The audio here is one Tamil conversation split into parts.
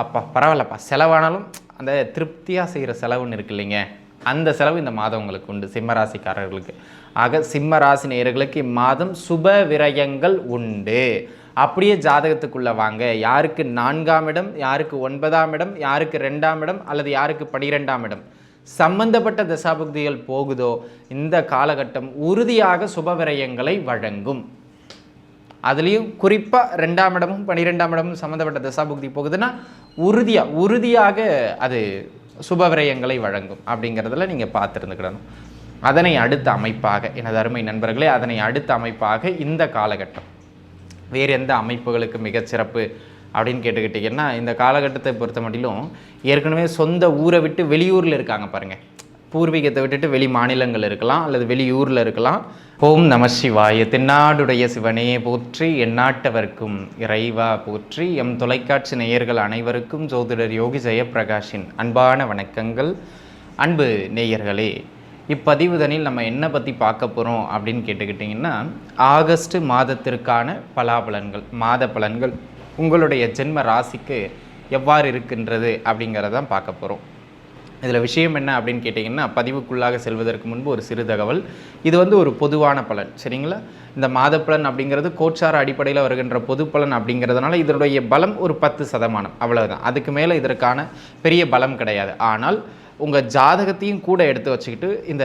அப்பா பரவாயில்லப்பா. செலவானாலும் அந்த திருப்தியாக செய்கிற செலவுன்னு இருக்கு இல்லைங்க. அந்த செலவு இந்த மாதம் உங்களுக்கு உண்டு சிம்மராசிக்காரர்களுக்கு. ஆக சிம்ம ராசி நேயர்களுக்கு இம்மாதம் சுப விரயங்கள் உண்டு. அப்படியே ஜாதகத்துக்குள்ளே வாங்க. யாருக்கு நான்காம் இடம் யாருக்கு ஒன்பதாம் இடம் யாருக்கு ரெண்டாம் இடம் அல்லது யாருக்கு பனிரெண்டாம் இடம். சம்பந்தப்பட்ட தசாபக்திகள் போகுதோ இந்த காலகட்டம் உறுதியாக சுப விரயங்களை வழங்கும். அதுலேயும் குறிப்பாக ரெண்டாம் இடமும் பன்னிரெண்டாம் இடமும் சம்மந்தப்பட்ட தசாபுக்தி போகுதுன்னா உறுதியாக உறுதியாக அது சுபவிரயங்களை வழங்கும் அப்படிங்கிறதுல நீங்கள் பார்த்துருந்துக்கிடணும். அதனை அடுத்த அமைப்பாக எனது அருமை நண்பர்களே அதனை அடுத்த அமைப்பாக இந்த காலகட்டம். வேறு எந்த அமைப்புகளுக்கு மிகச்சிறப்பு அப்படின்னு கேட்டுக்கிட்டிங்கன்னா இந்த காலகட்டத்தை பொறுத்த மட்டிலும் ஏற்கனவே சொந்த ஊரை விட்டு வெளியூரில் இருக்காங்க பாருங்கள் பூர்வீகத்தை விட்டுட்டு வெளி மாநிலங்கள் இருக்கலாம் அல்லது வெளியூரில் இருக்கலாம். ஓம் நம சிவாய. தென்னாடுடைய சிவனே போற்றி எந்நாட்டவர்க்கும் இறைவா போற்றி. எம் தொலைக்காட்சி நேயர்கள் அனைவருக்கும் ஜோதிடர் யோகி ஜெயப்பிரகாஷின் அன்பான வணக்கங்கள். அன்பு நேயர்களே இப்பதிவுதனில் நம்ம என்ன பற்றி பார்க்க போகிறோம் அப்படின்னு கேட்டுக்கிட்டிங்கன்னா ஆகஸ்ட் மாதத்திற்கான பலாபலன்கள் மாத பலன்கள் உங்களுடைய ஜென்ம ராசிக்கு எவ்வாறு இருக்கின்றது அப்படிங்கிறதான் பார்க்க போகிறோம் இதில் விஷயம் என்ன அப்படின்னு கேட்டிங்கன்னா பதிவுக்குள்ளாக செல்வதற்கு முன்பு ஒரு சிறு தகவல். இது வந்து ஒரு பொதுவான பலன் சரிங்களா? இந்த மாத பலன் அப்படிங்கிறது கோச்சார அடிப்படையில் வருகின்ற பொது பலன் அப்படிங்கிறதுனால இதனுடைய பலம் ஒரு பத்து சதமானம் அவ்வளோதான் அதுக்கு மேலே இதற்கான பெரிய பலம் கிடையாது. ஆனால் உங்கள் ஜாதகத்தையும் கூட எடுத்து வச்சுக்கிட்டு இந்த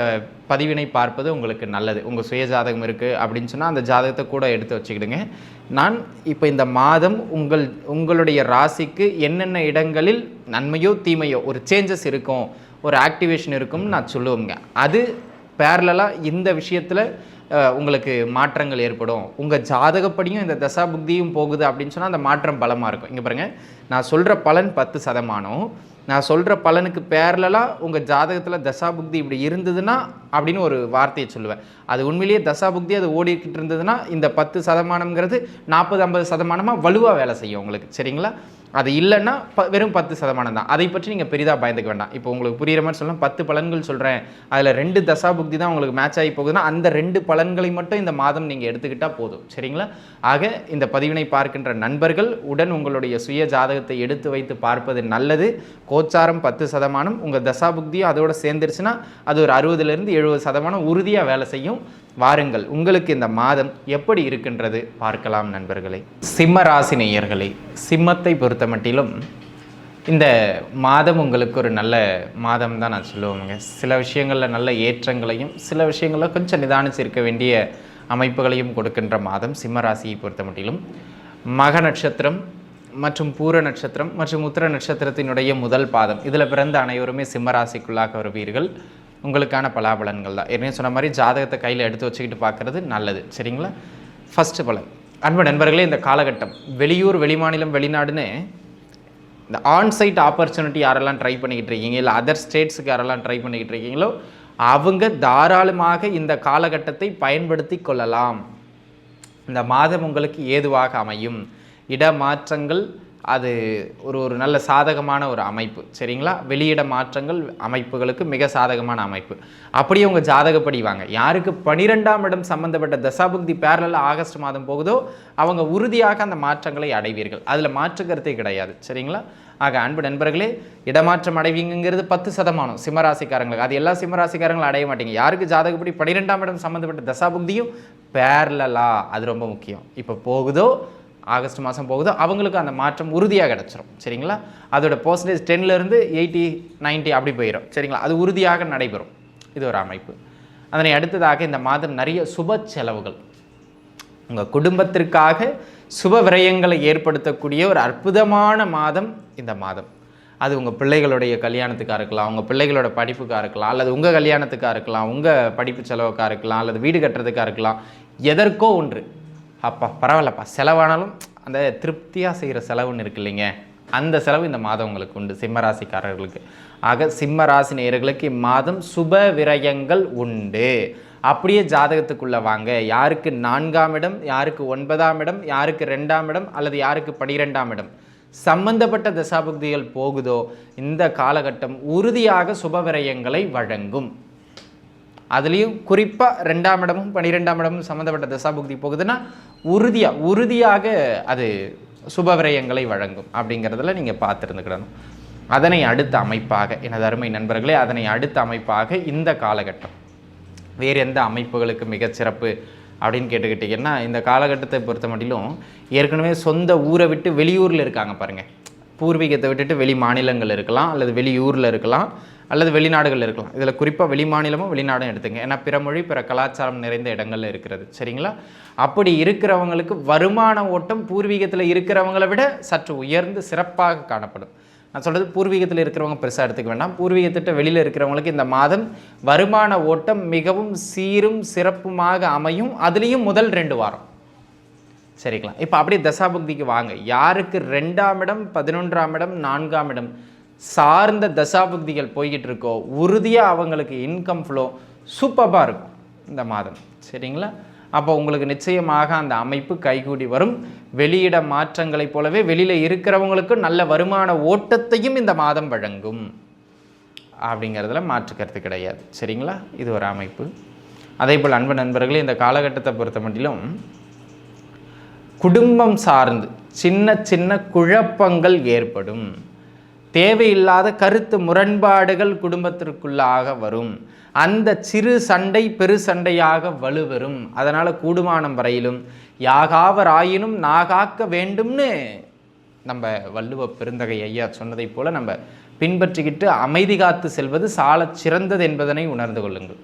பதிவினை பார்ப்பது உங்களுக்கு நல்லது. உங்கள் சுய ஜாதகம் இருக்குது அப்படின்னு சொன்னால் அந்த ஜாதகத்தை கூட எடுத்து வச்சுக்கிடுங்க. நான் இப்போ இந்த மாதம் உங்கள் உங்களுடைய ராசிக்கு என்னென்ன இடங்களில் நன்மையோ தீமையோ ஒரு சேஞ்சஸ் இருக்கும் ஒரு ஆக்டிவேஷன் இருக்கும்னு நான் சொல்லுவேங்க. அது பேரலாக இந்த விஷயத்தில் உங்களுக்கு மாற்றங்கள் ஏற்படும். உங்கள் ஜாதகப்படியும் இந்த தசா புக்தியும் போகுது அப்படின்னு சொன்னால் அந்த மாற்றம் பலமாக இருக்கும். இங்கே பாருங்கள் நான் சொல்கிற பலன் பத்து சதமானம். நான் சொல்கிற பலனுக்கு பேரலாக உங்கள் ஜாதகத்தில் தசாபுக்தி இப்படி இருந்ததுன்னா அப்படின்னு ஒரு வார்த்தையை சொல்லுவேன். அது உண்மையிலேயே தசாபுக்தி அது ஓடிக்கிட்டு இருந்ததுன்னா இந்த பத்து சதமானம்ங்கிறது நாற்பது ஐம்பது சதமானமாக வலுவாக வேலை செய்யும் உங்களுக்கு. சரிங்களா? அது இல்லைன்னா ப வெறும் பத்து சதமானம் தான். அதை பற்றி நீங்கள் பெரிதாக பயந்துக்க வேண்டாம். இப்போ உங்களுக்கு புரியுற மாதிரி சொல்லலாம் பத்து பலன்கள் சொல்கிறேன் அதில் ரெண்டு தசாபுக்தி தான் உங்களுக்கு மேட்ச் ஆகி போகுதுன்னா அந்த ரெண்டு பலன்களை மட்டும் இந்த மாதம் நீங்கள் எடுத்துக்கிட்டால் போதும். சரிங்களா? ஆக இந்த பதிவினை பார்க்கின்ற நண்பர்கள் உடன் உங்களுடைய சுய ஜாதகத்தை எடுத்து வைத்து பார்ப்பது நல்லது. கோச்சாரம் பத்து சதமானம். உங்கள் தசாபுக்தியும் அதோடு சேர்ந்துருச்சுன்னா அது ஒரு அறுபதுலேருந்து எழுபது சதமானம் உறுதியாக வேலை செய்யும். வாருங்கள் உங்களுக்கு இந்த மாதம் எப்படி இருக்கின்றது பார்க்கலாம் நண்பர்களே. சிம்ம ராசி நேயர்களே சிம்மத்தை பொறுத்த மட்டிலும் இந்த மாதம் உங்களுக்கு ஒரு நல்ல மாதம் தான் நான் சொல்லுவோங்க. சில விஷயங்களில் நல்ல ஏற்றங்களையும் சில விஷயங்களில் கொஞ்சம் நிதானிச்சு இருக்க வேண்டிய அமைப்புகளையும் கொடுக்கின்ற மாதம் சிம்ம ராசியை பொறுத்த மட்டிலும் மக நட்சத்திரம் மற்றும் பூர நட்சத்திரம் மற்றும் உத்திர நட்சத்திரத்தினுடைய முதல் பாதம். இதில் பிறந்த அனைவருமே சிம்ம ராசிக்குள்ளாக வருவீர்கள். உங்களுக்கான பலாபலன்கள் தான். ஏற்கனவே சொன்ன மாதிரி ஜாதகத்தை கையில் எடுத்து வச்சுக்கிட்டு பார்க்குறது நல்லது. சரிங்களா? ஃபஸ்ட்டு பலன். அன்பு நண்பர்களே இந்த காலகட்டம். வெளியூர் வெளிமாநிலம் வெளிநாடுன்னு இந்த ஆன்சைட் ஆப்பர்ச்சுனிட்டி யாரெல்லாம் ட்ரை பண்ணிக்கிட்டு இருக்கீங்க? இல்லை அதர் ஸ்டேட்ஸுக்கு யாரெல்லாம் ட்ரை பண்ணிக்கிட்டு இருக்கீங்களோ அவங்க தாராளமாக இந்த காலகட்டத்தை பயன்படுத்தி கொள்ளலாம். இந்த மாதம் உங்களுக்கு ஏதுவாக அமையும். இடமாற்றங்கள் அது ஒரு ஒரு நல்ல சாதகமான ஒரு அமைப்பு. சரிங்களா? வெளியிட மாற்றங்கள் அமைப்புகளுக்கு மிக சாதகமான அமைப்பு. அப்படியே உங்கள் ஜாதகப்படி வாங்க. யாருக்கு பனிரெண்டாம் இடம் சம்பந்தப்பட்ட தசாபுக்தி பேரலில் ஆகஸ்ட் மாதம் போகுதோ அவங்க உறுதியாக அந்த மாற்றங்களை அடைவீர்கள். அதில் மாற்று கருத்தே கிடையாது. சரிங்களா? ஆக அன்பு நண்பர்களே இடமாற்றம் அடைவீங்கிறது பத்து சதமானம். சிம்மராசிக்காரங்களுக்கு. அது எல்லா சிம்மராசிக்காரங்களும் அடைய மாட்டீங்க. யாருக்கு ஜாதகப்படி பன்னிரெண்டாம் இடம் சம்மந்தப்பட்ட தசாபுக்தியும் பேரலா அது ரொம்ப முக்கியம். இப்போ போகுதோ ஆகஸ்ட் மாதம் போகுதோ அவங்களுக்கு அந்த மாற்றம் உறுதியாக கிடச்சிரும். சரிங்களா? அதோட பர்சன்டேஜ் டென்லேருந்து எயிட்டி 90 அப்படி போயிடும் சரிங்களா? அது உறுதியாக நடைபெறும். இது ஒரு அமைப்பு. அதனை அடுத்ததாக இந்த மாதம் நிறைய சுப செலவுகள். உங்கள் குடும்பத்திற்காக சுப விரயங்களை ஏற்படுத்தக்கூடிய ஒரு அற்புதமான மாதம் இந்த மாதம். அது உங்கள் பிள்ளைகளுடைய கல்யாணத்துக்காக இருக்கலாம் உங்கள் பிள்ளைகளோட படிப்புக்காக இருக்கலாம் அல்லது உங்கள் கல்யாணத்துக்காக இருக்கலாம் உங்கள் படிப்பு செலவுக்காக இருக்கலாம் அல்லது வீடு கட்டுறதுக்காக இருக்கலாம். எதற்கோ ஒன்று. அப்பா பரவாயில்லப்பா. செலவானாலும் அந்த திருப்தியாக செய்கிற செலவுன்னு இருக்கு இல்லைங்க. அந்த செலவு இந்த மாதம் உங்களுக்கு உண்டு சிம்மராசிக்காரர்களுக்கு ஆக சிம்மராசி நேயர்களுக்கு இம்மாதம் சுப விரயங்கள் உண்டு. அப்படியே ஜாதகத்துக்குள்ளே வாங்க. யாருக்கு நான்காம் இடம் யாருக்கு ஒன்பதாம் இடம் யாருக்கு ரெண்டாம் இடம் அல்லது யாருக்கு பனிரெண்டாம் இடம். சம்பந்தப்பட்ட தசாபக்திகள் போகுதோ இந்த காலகட்டம் உறுதியாக சுப விரயங்களை வழங்கும். அதுலேயும் குறிப்பாக ரெண்டாம் இடமும் பன்னிரெண்டாம் இடமும் சம்மந்தப்பட்ட தசாபுக்தி போகுதுன்னா உறுதியாக உறுதியாக அது சுப விரயங்களை வழங்கும் அப்படிங்கிறதுல நீங்கள் பார்த்துருந்துக்கிடணும். அதனை அடுத்த அமைப்பாக எனது அருமை நண்பர்களே அதனை அடுத்த அமைப்பாக இந்த காலகட்டம். வேறு எந்த அமைப்புகளுக்கு மிகச்சிறப்பு அப்படின்னு கேட்டுக்கிட்டிங்கன்னா இந்த காலகட்டத்தை பொறுத்த மட்டிலும் ஏற்கனவே சொந்த ஊரை விட்டு வெளியூரில் இருக்காங்க பாருங்கள் பூர்வீகத்தை விட்டுட்டு வெளி மாநிலங்கள் இருக்கலாம் அல்லது வெளியூரில் இருக்கலாம். அல்லது வெளிநாடுகள் இருக்கலாம். இதில் குறிப்பாக வெளிமாநிலமும் வெளிநாடும் எடுத்துங்க. ஏன்னா பிற மொழி பிற கலாச்சாரம் நிறைந்த இடங்களில் இருக்கிறது. சரிங்களா? அப்படி இருக்கிறவங்களுக்கு வருமான ஓட்டம் பூர்வீகத்தில் இருக்கிறவங்களை விட சற்று உயர்ந்து சிறப்பாக காணப்படும். நான் சொல்கிறது பூர்வீகத்தில் இருக்கிறவங்க பெருசாக எடுத்துக்க வேண்டாம். பூர்வீகத்திட்ட வெளியில் இருக்கிறவங்களுக்கு இந்த மாதம் வருமான ஓட்டம் மிகவும் சீரும் சிறப்புமாக அமையும். அதுலேயும் முதல் ரெண்டு வாரம். சரிங்களா? இப்போ அப்படியே தசாபக்திக்கு வாங்க. யாருக்கு ரெண்டாம் இடம் பதினொன்றாம் இடம் நான்காம் இடம்? சார்ந்த தசாபக்திகள் போய்கிட்டு இருக்கோ உறுதியாக அவங்களுக்கு இன்கம் ஃப்ளோ சூப்பராக இருக்கும் இந்த மாதம். சரிங்களா? அப்போ உங்களுக்கு நிச்சயமாக அந்த அமைப்பு கைகூடி வரும். வெளியிட மாற்றங்களைப் போலவே வெளியில் இருக்கிறவங்களுக்கு நல்ல வருமான ஓட்டத்தையும் இந்த மாதம் வழங்கும். அப்படிங்கிறதுல மாற்றுக்கிறது கிடையாது. சரிங்களா? இது ஒரு அமைப்பு. அதே போல் அன்பு நண்பர்களே இந்த காலகட்டத்தை பொறுத்த மட்டிலும் குடும்பம் சார்ந்து சின்ன சின்ன குழப்பங்கள் ஏற்படும். தேவையில்லாத கருத்து முரண்பாடுகள் குடும்பத்திற்குள்ளாக வரும். அந்த சிறு சண்டை பெரு சண்டையாக வலுவரும் அதனால் கூடுமானம் வரையிலும் யாகாவராயினும் நாகாக்க வேண்டும்னு நம்ம வள்ளுவ பெருந்தகை ஐயா சொன்னதைப் போல நம்ம பின்பற்றிக்கிட்டு அமைதி காத்து செல்வது சாலச் சிறந்தது என்பதனை உணர்ந்து கொள்ளுங்கள்.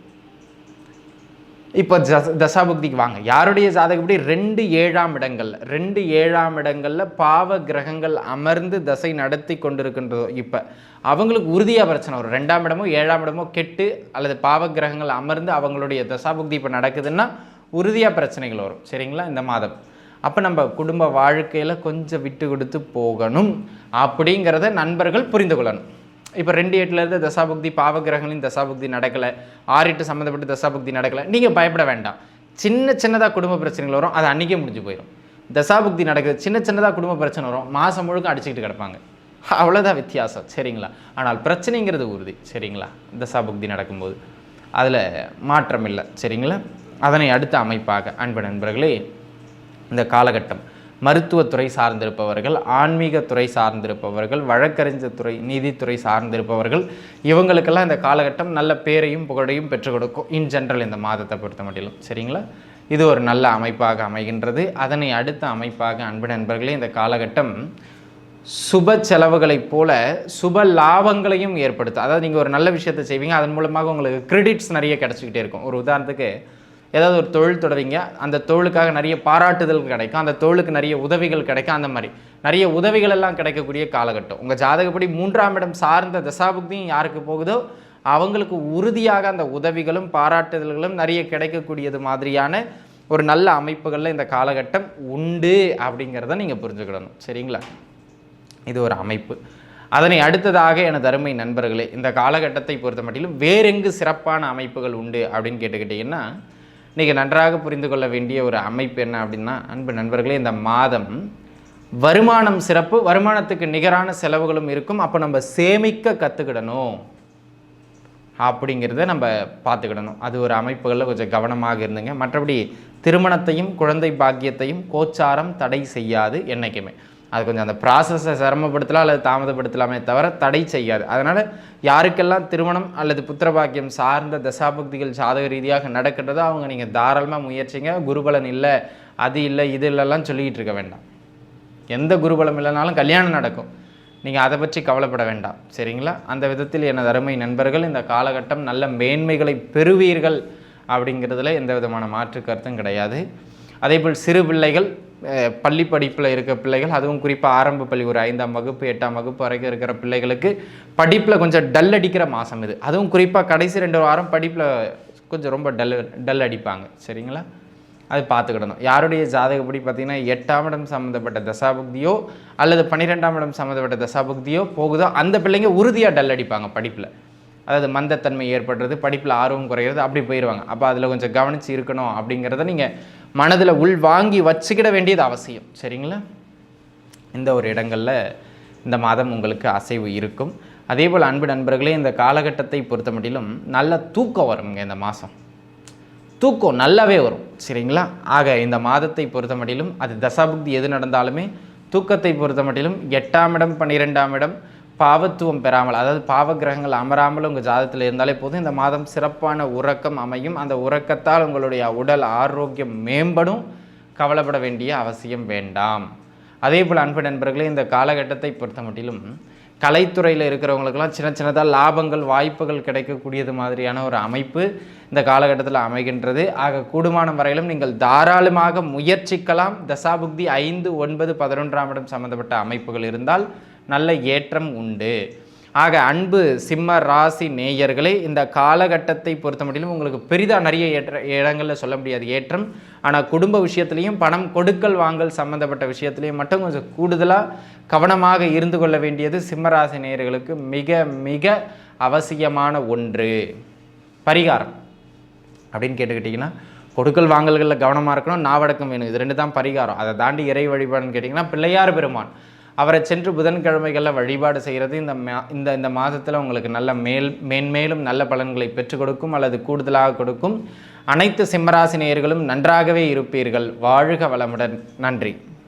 இப்போ தச தசாபுக்திக்கு வாங்க. யாருடைய ஜாதகப்படி ரெண்டு ஏழாம் இடங்கள். ரெண்டு ஏழாம் இடங்களில் பாவ கிரகங்கள் அமர்ந்து தசை நடத்தி கொண்டிருக்கின்றதோ இப்போ. அவங்களுக்கு உறுதியாக பிரச்சனை வரும். ரெண்டாம் இடமோ ஏழாம் இடமோ கெட்டு அல்லது பாவ கிரகங்கள் அமர்ந்து அவங்களுடைய தசாபுக்தி இப்போ நடக்குதுன்னா உறுதியாக பிரச்சனைகள் வரும். சரிங்களா? இந்த மாதம். அப்போ நம்ம குடும்ப வாழ்க்கையில் கொஞ்சம் விட்டு கொடுத்து போகணும். அப்படிங்கிறத நண்பர்கள் புரிந்து கொள்ளணும். இப்போ ரெண்டு எட்டுலேருந்து இருந்து தசாபுக்தி பாவகிரகங்களின் தசாபுக்தி நடக்கலை. ஆறு எட்டு சம்மந்தப்பட்ட தசாபுக்தி நடக்கலை. நீங்கள் பயப்பட வேண்டாம். சின்ன சின்னதாக குடும்ப பிரச்சனைகள் வரும். அது அன்றைக்கே முடிஞ்சு போயிடும் தசாபுக்தி நடக்குது சின்ன சின்னதாக குடும்ப பிரச்சனை வரும். மாதம் முழுக்க அடிச்சுக்கிட்டு கிடப்பாங்க. அவ்வளோதான் வித்தியாசம். சரிங்களா? ஆனால் பிரச்சனைங்கிறது உறுதி. சரிங்களா? தசாபுக்தி நடக்கும்போது. அதில் மாற்றம் இல்லை சரிங்களா? அதனை அடுத்த அமைப்பாக அன்பு நண்பர்களே இந்த காலகட்டம் மருத்துவத்துறை சார்ந்திருப்பவர்கள் ஆன்மீகத்துறை சார்ந்திருப்பவர்கள் வழக்கறிஞர் துறை நீதித்துறை சார்ந்திருப்பவர்கள் இவங்களுக்கெல்லாம் இந்த காலகட்டம் நல்ல பேரையும் புகழையும் பெற்றுக் கொடுக்கும். இன் ஜென்ரல் இந்த மாதத்தை பொறுத்த மட்டிலும். சரிங்களா? இது ஒரு நல்ல அமைப்பாக அமைகின்றது. அதனை அடுத்த அமைப்பாக அன்பு நண்பர்களே இந்த காலகட்டம் சுப செலவுகளைப் போல சுப லாபங்களையும் ஏற்படுத்தும். அதாவது நீங்கள் ஒரு நல்ல விஷயத்தை செய்வீங்க அதன் மூலமாக உங்களுக்கு கிரெடிட்ஸ் நிறைய கிடச்சிக்கிட்டே இருக்கும். ஒரு உதாரணத்துக்கு ஏதாவது ஒரு தொழில் தொடரீங்க அந்த தொழிலுக்காக நிறைய பாராட்டுதல் கிடைக்கும் அந்த தொழிலுக்கு நிறைய உதவிகள் கிடைக்கும் அந்த மாதிரி. நிறைய உதவிகள் எல்லாம் கிடைக்கக்கூடிய காலகட்டம். உங்கள் ஜாதகப்படி மூன்றாம் இடம் சார்ந்த தசாபுக்தியும் யாருக்கு போகுதோ அவங்களுக்கு உறுதியாக அந்த உதவிகளும் பாராட்டுதல்களும் நிறைய கிடைக்கக்கூடியது மாதிரியான ஒரு நல்ல அமைப்புகளில் இந்த காலகட்டம் உண்டு அப்படிங்கிறத நீங்கள் புரிஞ்சுக்கிடணும். சரிங்களா? இது ஒரு அமைப்பு. அதனை அடுத்ததாக எனது அருமை நண்பர்களே இந்த காலகட்டத்தை பொறுத்த மட்டிலும் வேறெங்கு சிறப்பான அமைப்புகள் உண்டு அப்படின்னு கேட்டுக்கிட்டிங்கன்னா இன்றைக்கி நன்றாக புரிந்து கொள்ள வேண்டிய ஒரு அமைப்பு என்ன அப்படின்னா அன்பு நண்பர்களே இந்த மாதம் வருமானம் சிறப்பு வருமானத்துக்கு நிகரான செலவுகளும் இருக்கும். அப்போ நம்ம சேமிக்க கற்றுக்கிடணும் அப்படிங்கிறத நம்ம பார்த்துக்கிடணும். அது ஒரு அமைப்புகளில் கொஞ்சம் கவனமாக இருந்துங்க. மற்றபடி திருமணத்தையும் குழந்தை பாக்கியத்தையும் கோச்சாரம் தடை செய்யாது என்றைக்குமே அது கொஞ்சம் அந்த ப்ராசஸை சிரமப்படுத்தலாம் அல்லது தாமதப்படுத்தலாமே தவிர தடை செய்யாது. அதனால் யாருக்கெல்லாம் திருமணம் அல்லது புத்திரபாக்கியம் சார்ந்த தசாபக்திகள் சாதக ரீதியாக நடக்கின்றதோ அவங்க நீங்கள் தாராளமாக முயற்சிங்க. குருபலன் இல்லை அது இல்லை இது இல்லைலாம் சொல்லிக்கிட்டு இருக்க வேண்டாம். எந்த குருபலம் இல்லைனாலும் கல்யாணம் நடக்கும். நீங்கள் அதை பற்றி கவலைப்பட வேண்டாம். சரிங்களா? அந்த விதத்தில் எனது அருமை நண்பர்கள் இந்த காலகட்டம் நல்ல மேன்மைகளை பெறுவீர்கள் அப்படிங்கிறதுல எந்த விதமான மாற்று கருத்தும் கிடையாது. அதேபோல் சிறு பிள்ளைகள் பள்ளி படிப்பில் இருக்க பிள்ளைகள் அதுவும் குறிப்பாக ஆரம்ப பள்ளி ஒரு ஐந்தாம் வகுப்பு எட்டாம் வகுப்பு வரைக்கும் இருக்கிற பிள்ளைகளுக்கு படிப்பில் கொஞ்சம் டல் அடிக்கிற மாதம் இது. அதுவும் குறிப்பாக கடைசி ரெண்டு வாரம் படிப்பில் கொஞ்சம் ரொம்ப டல் டல் அடிப்பாங்க. சரிங்களா? அது பார்த்துக்கிடணும். யாருடைய ஜாதகப்படி பார்த்தீங்கன்னா எட்டாம் இடம் சம்மந்தப்பட்ட தசாபுக்தியோ அல்லது பன்னிரெண்டாம் இடம் சம்மந்தப்பட்ட தசாபுக்தியோ போகுதோ அந்த பிள்ளைங்க உறுதியாக டல் அடிப்பாங்க படிப்பில். அதாவது மந்தத்தன்மை ஏற்படுறது படிப்பில் ஆர்வம் குறையிறது அப்படி போயிடுவாங்க அப்போ அதில் கொஞ்சம் கவனித்து இருக்கணும் அப்படிங்கிறத நீங்கள் மனதில் உள் வாங்கி வச்சுக்கிட வேண்டியது அவசியம். சரிங்களா? இந்த ஒரு இடங்களில் இந்த மாதம் உங்களுக்கு அசைவு இருக்கும். அதே போல் அன்பு நண்பர்களே இந்த காலகட்டத்தை பொறுத்த மட்டிலும் நல்ல தூக்கம் வருங்க இந்த மாதம். தூக்கம் நல்லாவே வரும். சரிங்களா? ஆக இந்த மாதத்தை பொறுத்த மட்டிலும் அது தசாபுக்தி எது நடந்தாலுமே தூக்கத்தை பொறுத்த மட்டிலும் எட்டாம் இடம் பன்னிரெண்டாம் இடம் பாவத்துவம் பெறாமல் அதாவது பாவ கிரகங்கள் அமராமல் உங்கள் ஜாதத்தில் இருந்தாலே போதும். இந்த மாதம் சிறப்பான உறக்கம் அமையும். அந்த உறக்கத்தால் உங்களுடைய உடல் ஆரோக்கியம் மேம்படும். கவலைப்பட வேண்டிய அவசியம் வேண்டாம். அதே போல் அன்பு நண்பர்களே இந்த காலகட்டத்தை பொறுத்த மட்டிலும் கலைத்துறையில் இருக்கிறவங்களுக்கெல்லாம் சின்ன சின்னதாக லாபங்கள் வாய்ப்புகள் கிடைக்கக்கூடியது மாதிரியான ஒரு அமைப்பு இந்த காலகட்டத்தில் அமைகின்றது. ஆக கூடுமானம் வரையிலும் நீங்கள் தாராளமாக முயற்சிக்கலாம். தசாபுக்தி ஐந்து ஒன்பது பதினொன்றாம் இடம் சம்மந்தப்பட்ட அமைப்புகள் இருந்தால் நல்ல ஏற்றம் உண்டு. ஆக அன்பு சிம்ம ராசி நேயர்களே இந்த காலகட்டத்தை பொறுத்த மட்டிலும் உங்களுக்கு பெரிதாக நிறைய ஏற்ற இடங்களில் சொல்ல முடியாது ஏற்றம். ஆனால் குடும்ப விஷயத்துலையும் பணம் கொடுக்கல் வாங்கல் சம்மந்தப்பட்ட விஷயத்துலையும் மட்டும் கொஞ்சம் கூடுதலாக கவனமாக இருந்து கொள்ள வேண்டியது சிம்மராசி நேயர்களுக்கு மிக மிக அவசியமான ஒன்று. பரிகாரம். அப்படின்னு கேட்டுக்கிட்டிங்கன்னா கொடுக்கல் வாங்கல்களில் கவனமாக இருக்கணும் நாவடக்கம் வேணும். இது ரெண்டு தான் பரிகாரம். அதை தாண்டி இறை வழிபாடுன்னு கேட்டிங்கன்னா பிள்ளையார் பெருமான். அவரை சென்று புதன்கிழமைகளில் வழிபாடு செய்கிறது. இந்த மா- இந்த இந்த மாதத்தில் உங்களுக்கு நல்ல மேல் மேன்மேலும் நல்ல பலன்களை பெற்றுக் கொடுக்கும் அல்லது கூடுதலாக கொடுக்கும். அனைத்து சிம்மராசினியர்களும் நன்றாகவே இருப்பீர்கள். வாழ்க வளமுடன். நன்றி.